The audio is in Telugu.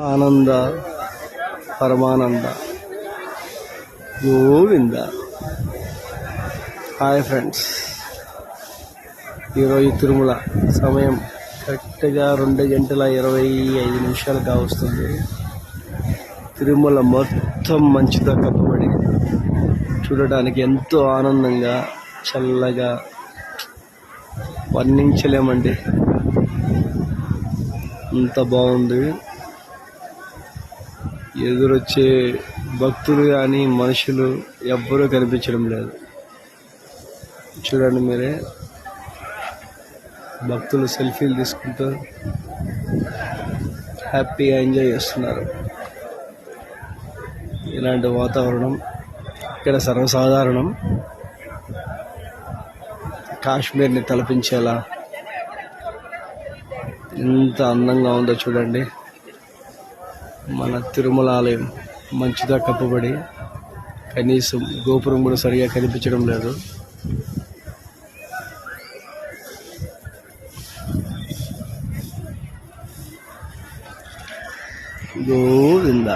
ఆనంద పరమానంద. గోవింద. Hi friends. ఈరోజు తిరుమల సమయం కరెక్ట్గా రెండు గంటల ఇరవై ఐదు నిమిషాలు కావస్తుంది తిరుమల మొత్తం మంచుతో కప్పబడి చూడడానికి ఎంతో ఆనందంగా చల్లగా వర్ణించలేమండి. అంత బాగుంది. ఎదురొచ్చే భక్తులు కానీ మనుషులు ఎవ్వరూ కనిపించడం లేదు. చూడండి మీరే. భక్తులు సెల్ఫీలు తీసుకుంటూ హ్యాపీగా ఎంజాయ్ చేస్తున్నారు. ఇలాంటి వాతావరణం ఇక్కడ సర్వసాధారణం. కాశ్మీర్ని తలపించేలా ఎంత అందంగా ఉందో చూడండి. మన తిరుమల ఆలయం మంచిగా కప్పబడి కనీసం గోపురం కూడా సరిగా కనిపించడం లేదు. గోవింద.